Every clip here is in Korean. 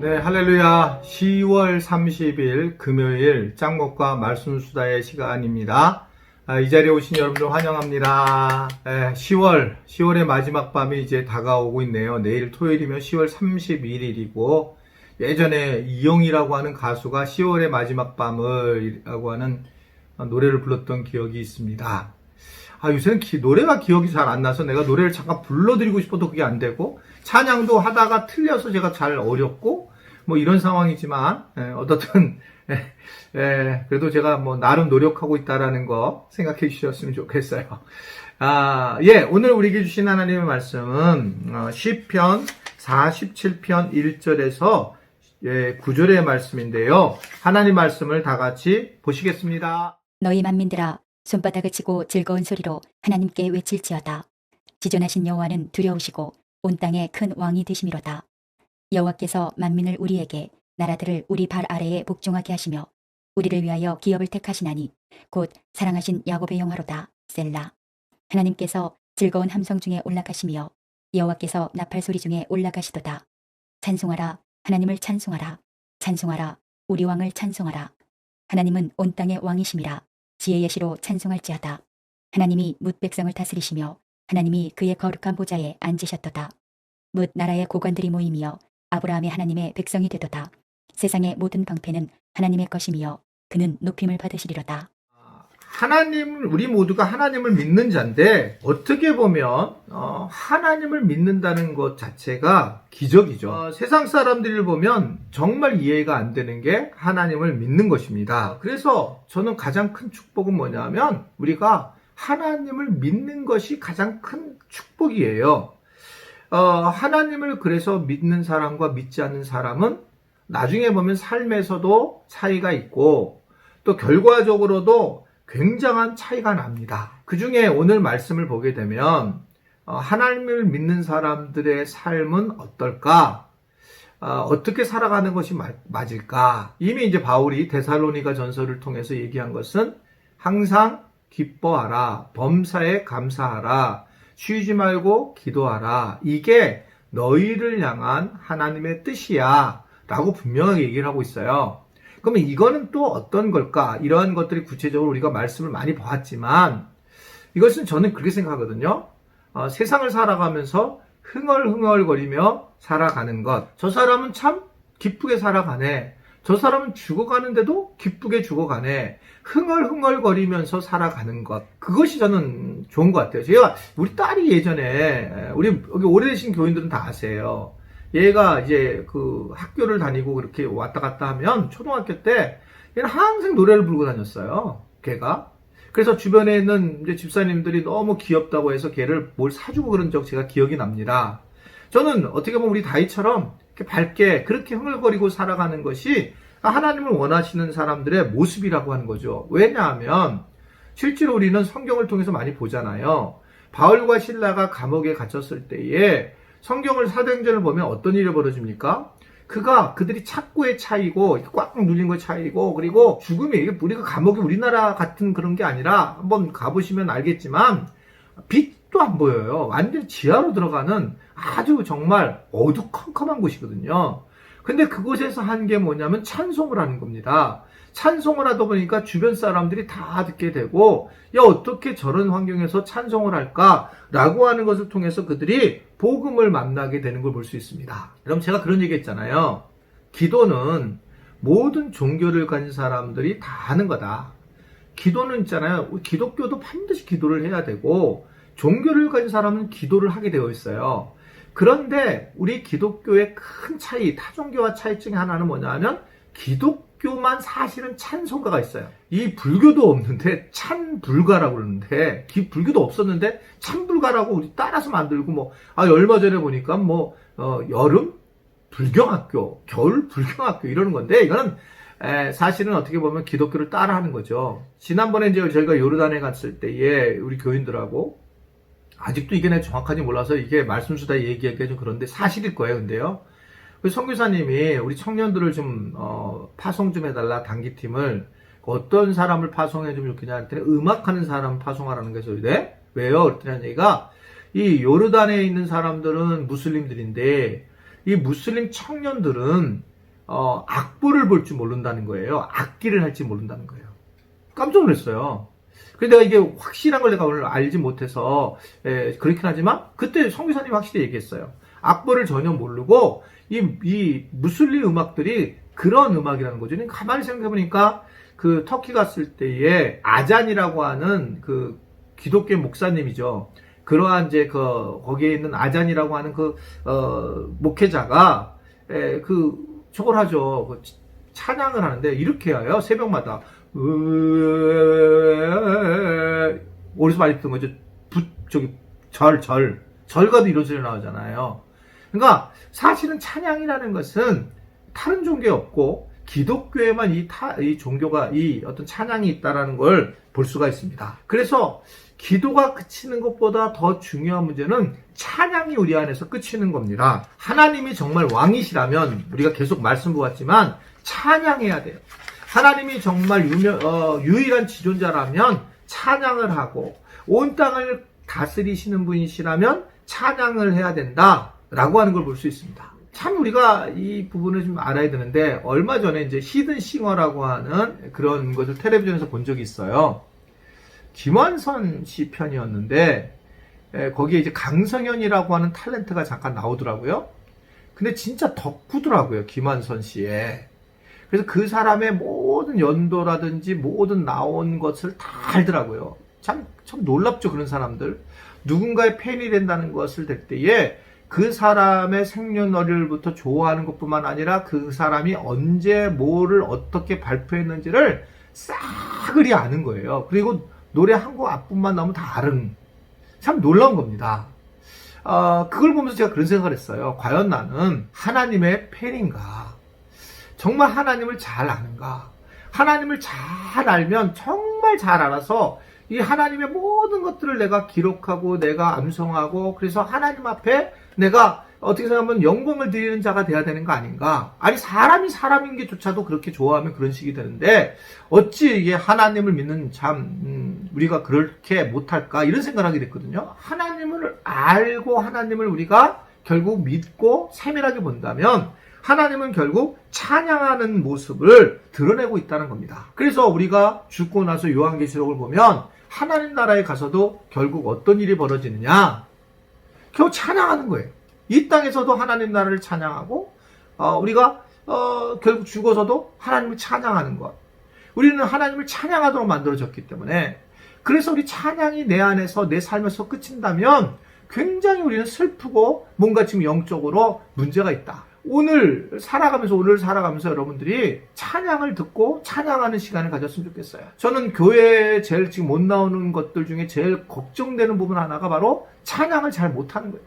네, 할렐루야. 10월 30일 금요일 짱목과 말씀 수다의 시간입니다. 아, 이 자리에 오신 여러분들 환영합니다. 예, 10월, 10월의 마지막 밤이 이제 다가오고 있네요. 내일 토요일이면 10월 31일이고, 예전에 이용이라고 하는 가수가 10월의 마지막 밤을 이라고 하는 노래를 불렀던 기억이 있습니다. 아, 요새는 기- 노래가 기억이 잘 안 나서 내가 노래를 잠깐 불러드리고 싶어도 그게 안 되고, 찬양도 하다가 틀려서 제가 잘 어렵고, 뭐 이런 상황이지만, 예, 어떻든, 예, 예, 그래도 제가 뭐 나름 노력하고 있다라는 거 생각해 주셨으면 좋겠어요. 아, 예, 오늘 우리에게 주신 하나님의 말씀은, 어, 시편 47편 1절에서 예, 9절의 말씀인데요. 하나님 말씀을 다 같이 보시겠습니다. 너희 만민들아 손바닥을 치고 즐거운 소리로 하나님께 외칠지어다. 지존하신 여호와는 두려우시고 온 땅에 큰 왕이 되심이로다. 여호와께서 만민을 우리에게 나라들을 우리 발 아래에 복종하게 하시며 우리를 위하여 기업을 택하시나니 곧 사랑하신 야곱의 영화로다. 셀라. 하나님께서 즐거운 함성 중에 올라가시며 여호와께서 나팔 소리 중에 올라가시도다. 찬송하라 하나님을 찬송하라 찬송하라 우리 왕을 찬송하라 하나님은 온 땅의 왕이심이라 지혜의 시로 찬송할지어다. 하나님이 뭇 백성을 다스리시며 하나님이 그의 거룩한 보좌에 앉으셨도다. 뭇 나라의 고관들이 모이며 아브라함의 하나님의 백성이 되도다. 세상의 모든 방패는 하나님의 것이며 그는 높임을 받으시리로다. 하나님, 우리 모두가 하나님을 믿는 자인데, 어떻게 보면, 어, 하나님을 믿는다는 것 자체가 기적이죠. 어, 세상 사람들을 보면 정말 이해가 안 되는 게 하나님을 믿는 것입니다. 그래서 저는 가장 큰 축복은 뭐냐면, 우리가 하나님을 믿는 것이 가장 큰 축복이에요. 어, 하나님을 그래서 믿는 사람과 믿지 않는 사람은 나중에 보면 삶에서도 차이가 있고, 또 결과적으로도 굉장한 차이가 납니다. 그 중에 오늘 말씀을 보게 되면 어, 하나님을 믿는 사람들의 삶은 어떨까? 어, 떻게 살아가는 것이 마- 맞을까? 이미 이제 바울이 데살로니가 전설을 통해서 얘기한 것은 항상 기뻐하라, 범사에 감사하라, 쉬지 말고 기도하라. 이게 너희를 향한 하나님의 뜻이야. 라고 분명하게 얘기를 하고 있어요. 그러면 이거는 또 어떤 걸까? 이러한 것들이 구체적으로 우리가 말씀을 많이 보았지만 이것은 저는 그렇게 생각하거든요. 어, 세상을 살아가면서 흥얼흥얼거리며 살아가는 것. 저 사람은 참 기쁘게 살아가네. 저 사람은 죽어가는데도 기쁘게 죽어가네. 흥얼흥얼거리면서 살아가는 것. 그것이 저는 좋은 것 같아요. 제가 우리 딸이 예전에 우리 여기 오래되신 교인들은 다 아세요. 얘가 이제 그 학교를 다니고 그렇게 왔다 갔다 하면 초등학교 때 얘는 항상 노래를 부르고 다녔어요. 걔가. 그래서 주변에 있는 이제 집사님들이 너무 귀엽다고 해서 걔를 뭘 사주고 그런 적 제가 기억이 납니다. 저는 어떻게 보면 우리 다이처럼 밝게 그렇게 흥얼거리고 살아가는 것이 하나님을 원하시는 사람들의 모습이라고 하는 거죠. 왜냐하면 실제로 우리는 성경을 통해서 많이 보잖아요. 바울과 신라가 감옥에 갇혔을 때에 성경을 사도행전을 보면 어떤 일이 벌어집니까? 그가 그들이 착고의 차이고 꽉 눌린 거의 차이고 그리고 죽음이 우리가 감옥이 우리나라 같은 그런 게 아니라 한번 가보시면 알겠지만 빛 도 안 보여요. 완전 지하로 들어가는 아주 정말 어두컴컴한 곳이거든요. 근데 그곳에서 한 게 뭐냐면 찬송을 하는 겁니다. 찬송을 하다 보니까 주변 사람들이 다 듣게 되고, 야, 어떻게 저런 환경에서 찬송을 할까? 라고 하는 것을 통해서 그들이 복음을 만나게 되는 걸 볼 수 있습니다. 그럼 제가 그런 얘기 했잖아요. 기도는 모든 종교를 가진 사람들이 다 하는 거다. 기도는 있잖아요. 기독교도 반드시 기도를 해야 되고, 종교를 가진 사람은 기도를 하게 되어 있어요. 그런데 우리 기독교의 큰 차이, 타종교와 차이점이 하나는 뭐냐면 기독교만 사실은 찬송가가 있어요. 이 불교도 없는데 찬불가라고 그러는데 기- 불교도 없었는데 찬불가라고 우리 따라서 만들고 뭐 아, 얼마 전에 보니까 뭐 어, 여름 불경학교, 겨울 불경학교 이러는 건데 이거는 에, 사실은 어떻게 보면 기독교를 따라하는 거죠. 지난번에 이제 저희가 요르단에 갔을 때에 우리 교인들하고 아직도 이게 내가 정확하게 몰라서 이게 말씀수다 얘기하기가 좀 그런데 사실일 거예요, 근데요. 그 선교사님이 우리 청년들을 좀, 어, 파송 좀 해달라, 단기팀을. 어떤 사람을 파송해 주면 좋겠냐 했더니 음악하는 사람 파송하라는 거죠. 네? 왜요? 그랬더니 얘가 이 요르단에 있는 사람들은 무슬림들인데 이 무슬림 청년들은 어, 악보를 볼 줄 모른다는 거예요. 악기를 할 줄 모른다는 거예요. 깜짝 놀랐어요. 그래서 내가 이게 확실한 걸 내가 오늘 알지 못해서 예, 그렇긴 하지만 그때 성교사님이 확실히 얘기했어요. 악보를 전혀 모르고 이, 이 무슬림 음악들이 그런 음악이라는 거죠. 가만히 생각해보니까 그 터키 갔을 때에 아잔이라고 하는 그 기독교 목사님이죠. 그러한 이제 그 거기에 있는 아잔이라고 하는 그 어, 목회자가 에, 그 저걸 하죠. 그 찬양을 하는데 이렇게 해요. 새벽마다 으- 어디서 많이 듣던 거죠. 부, 저기 절, 절, 절과도 이런 소리 나오잖아요. 그러니까 사실은 찬양이라는 것은 다른 종교에 없고 기독교에만 이, 타, 이 종교가 이 어떤 찬양이 있다라는 걸 볼 수가 있습니다. 그래서 기도가 그치는 것보다 더 중요한 문제는 찬양이 우리 안에서 그치는 겁니다. 하나님이 정말 왕이시라면 우리가 계속 말씀 보았지만 찬양해야 돼요. 하나님이 정말 유명, 어, 유일한 지존자라면 찬양을 하고 온 땅을 다스리시는 분이시라면 찬양을 해야 된다 라고 하는 걸 볼 수 있습니다. 참 우리가 이 부분을 좀 알아야 되는데 얼마 전에 이제 히든 싱어라고 하는 그런 것을 텔레비전에서 본 적이 있어요. 김완선 씨 편이었는데 에, 거기에 이제 강성현이라고 하는 탤런트가 잠깐 나오더라고요. 근데 진짜 덕후더라고요. 김완선 씨의. 그래서 그 사람의 모든 연도라든지 모든 나온 것을 다 알더라고요. 참, 참 놀랍죠. 그런 사람들. 누군가의 팬이 된다는 것을 될 때에 그 사람의 생년월일부터 좋아하는 것뿐만 아니라 그 사람이 언제 뭐를 어떻게 발표했는지를 싸그리 아는 거예요. 그리고 노래 한 곡 앞부분만 나오면 다 아는. 참 놀라운 겁니다. 어, 그걸 보면서 제가 그런 생각을 했어요. 과연 나는 하나님의 팬인가? 정말 하나님을 잘 아는가? 하나님을 잘 알면 정말 잘 알아서 이 하나님의 모든 것들을 내가 기록하고 내가 암송하고 그래서 하나님 앞에 내가 어떻게 생각하면 영광을 드리는 자가 돼야 되는 거 아닌가? 아니 사람이 사람인 게 조차도 그렇게 좋아하면 그런 식이 되는데 어찌 이게 하나님을 믿는 참 음, 우리가 그렇게 못할까 이런 생각을 하게 됐거든요. 하나님을 알고 하나님을 우리가 결국 믿고 세밀하게 본다면 하나님은 결국 찬양하는 모습을 드러내고 있다는 겁니다. 그래서 우리가 죽고 나서 요한계시록을 보면 하나님 나라에 가서도 결국 어떤 일이 벌어지느냐? 겨우 찬양하는 거예요. 이 땅에서도 하나님 나라를 찬양하고 어, 우리가 어, 결국 죽어서도 하나님을 찬양하는 것. 우리는 하나님을 찬양하도록 만들어졌기 때문에 그래서 우리 찬양이 내 안에서 내 삶에서 끝인다면 굉장히 우리는 슬프고 뭔가 지금 영적으로 문제가 있다. 오늘 살아가면서 오늘 살아가면서 여러분들이 찬양을 듣고 찬양하는 시간을 가졌으면 좋겠어요. 저는 교회에 제일 지금 못 나오는 것들 중에 제일 걱정되는 부분 하나가 바로 찬양을 잘 못하는 거예요.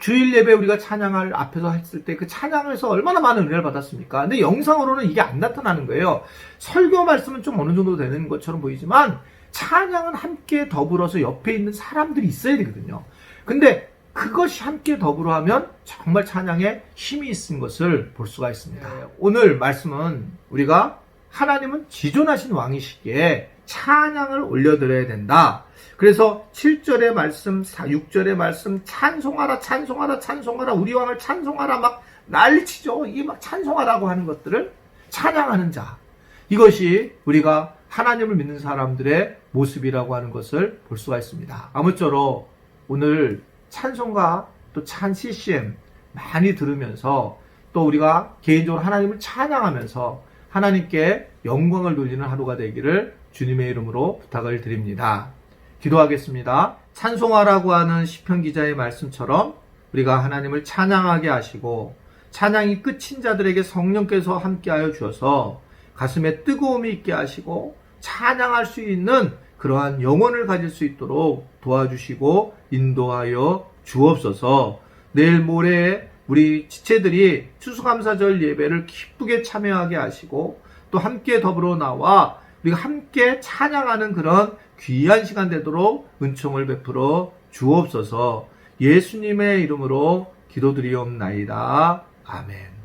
주일 예배 우리가 찬양을 앞에서 했을 때 그 찬양에서 얼마나 많은 은혜를 받았습니까? 근데 영상으로는 이게 안 나타나는 거예요. 설교 말씀은 좀 어느 정도 되는 것처럼 보이지만 찬양은 함께 더불어서 옆에 있는 사람들이 있어야 되거든요. 근데 그것이 함께 더불어 하면 정말 찬양에 힘이 있는 것을 볼 수가 있습니다. 오늘 말씀은 우리가 하나님은 지존하신 왕이시기에 찬양을 올려드려야 된다. 그래서 7절의 말씀, 6절의 말씀, 찬송하라, 찬송하라, 찬송하라, 우리 왕을 찬송하라, 막 난리치죠. 이 막 찬송하라고 하는 것들을 찬양하는 자. 이것이 우리가 하나님을 믿는 사람들의 모습이라고 하는 것을 볼 수가 있습니다. 아무쪼록 오늘 찬송가 또찬 CCM 많이 들으면서 또 우리가 개인적으로 하나님을 찬양하면서 하나님께 영광을 돌리는 하루가 되기를 주님의 이름으로 부탁을 드립니다. 기도하겠습니다. 찬송하라고 하는 시편 기자의 말씀처럼 우리가 하나님을 찬양하게 하시고 찬양이 끝인 자들에게 성령께서 함께하여 주어서 가슴에 뜨거움이 있게 하시고 찬양할 수 있는 그러한 영혼을 가질 수 있도록 도와주시고 인도하여 주옵소서. 내일 모레 우리 지체들이 추수감사절 예배를 기쁘게 참여하게 하시고 또 함께 더불어 나와 우리가 함께 찬양하는 그런 귀한 시간 되도록 은총을 베풀어 주옵소서. 예수님의 이름으로 기도드리옵나이다. 아멘.